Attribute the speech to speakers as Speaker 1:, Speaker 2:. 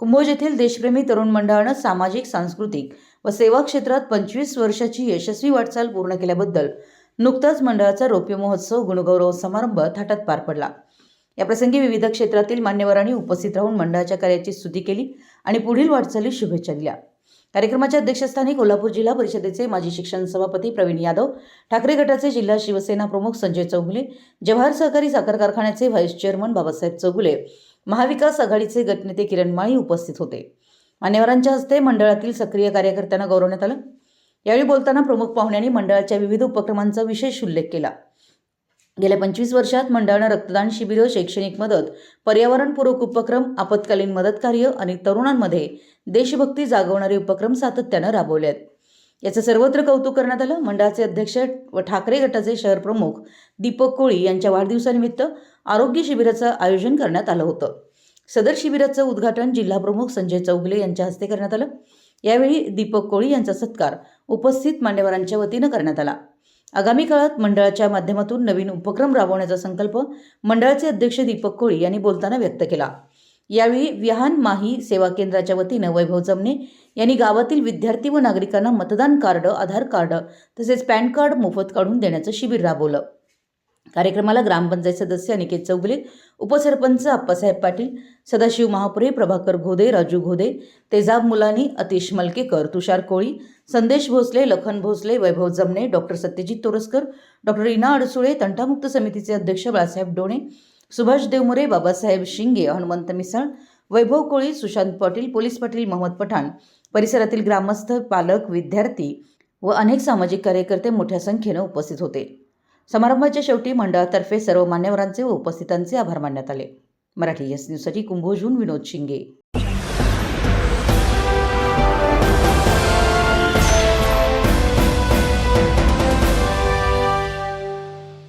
Speaker 1: कुंभोज येथील देशप्रेमी तरुण मंडळानं सामाजिक सांस्कृतिक व सेवा क्षेत्रात पंचवीस वर्षाची यशस्वी वाटचाल पूर्ण केल्याबद्दल नुकताच मंडळाचा रौप्य महोत्सव गुणगौरव समारंभ थाटात पार पडला. याप्रसंगी विविध क्षेत्रातील मान्यवरांनी उपस्थित राहून मंडळाच्या कार्याची स्तुती केली आणि पुढील वाटचालीस शुभेच्छा दिल्या. कार्यक्रमाच्या अध्यक्षस्थानी कोल्हापूर जिल्हा परिषदेचे माजी शिक्षण सभापती प्रवीण यादव ठाकरे गटाचे जिल्हा शिवसेना प्रमुख संजय चौगुले जवाहर सहकारी साखर कारखान्याचे व्हाईस चेअरमन बाबासाहेब चौगुले महाविकास आघाडीचे गटनेते किरण माळी उपस्थित होते. मान्यवरांच्या हस्ते मंडळातील सक्रिय कार्यकर्त्यांना गौरवण्यात आलं. यावेळी बोलताना प्रमुख पाहुण्यांनी मंडळाच्या विविध उपक्रमांचा विशेष उल्लेख केला. गेल्या पंचवीस वर्षात मंडळानं रक्तदान शिबिरं शैक्षणिक मदत पर्यावरणपूरक उपक्रम आपत्कालीन मदतकार्य आणि तरुणांमध्ये देशभक्ती जागवणारे उपक्रम सातत्यानं राबवले आहेत याचं सर्वत्र कौतुक करण्यात आलं. मंडळाचे अध्यक्ष व ठाकरे गटाचे शहर प्रमुख दीपक कोळी यांच्या वाढदिवसानिमित्त आरोग्य शिबिराचं आयोजन करण्यात आलं होतं. सदर शिबिराचं उद्घाटन जिल्हाप्रमुख संजय चौगले यांच्या हस्ते करण्यात आलं. यावेळी दीपक कोळी यांचा सत्कार उपस्थित मान्यवरांच्या वतीनं करण्यात आला. आगामी काळात मंडळाच्या माध्यमातून नवीन उपक्रम राबवण्याचा संकल्प मंडळाचे अध्यक्ष दीपक कोळी यांनी बोलताना व्यक्त केला. यावेळी विहान माही सेवा केंद्राच्या वतीनं वैभव जमने यांनी गावातील विद्यार्थी व नागरिकांना मतदान कार्ड आधार कार्ड तसेच पॅन कार्ड मोफत काढून देण्याचं शिबिर राबवलं. कार्यक्रमाला ग्रामपंचायत सदस्य अनिकेत चौगले उपसरपंच आप्पासाहेब पाटील सदाशिव महापुरे प्रभाकर घोदे राजू घोदे तेजाब मुलानी अतिश मलकेकर तुषार कोळी संदेश भोसले लखन भोसले वैभव जमने डॉक्टर सत्यजित तोरसकर डॉक्टर रीना अडसुळे तंटामुक्त समितीचे अध्यक्ष बाळासाहेब डोणे सुभाष देवमुरे बाबासाहेब शिंगे हनुमंत मिसाळ वैभव कोळी सुशांत पाटील पोलीस पाटील मोहम्मद पठाण परिसरातील ग्रामस्थ पालक विद्यार्थी व अनेक सामाजिक कार्यकर्ते मोठ्या संख्येनं उपस्थित होते. समारंभाच्या शेवटी मंडळातर्फे सर्व मान्यवरांचे व उपस्थितांचे आभार मानण्यात आले. मराठी एस न्यूजसाठी कुंभोजून विनोद शिंगे.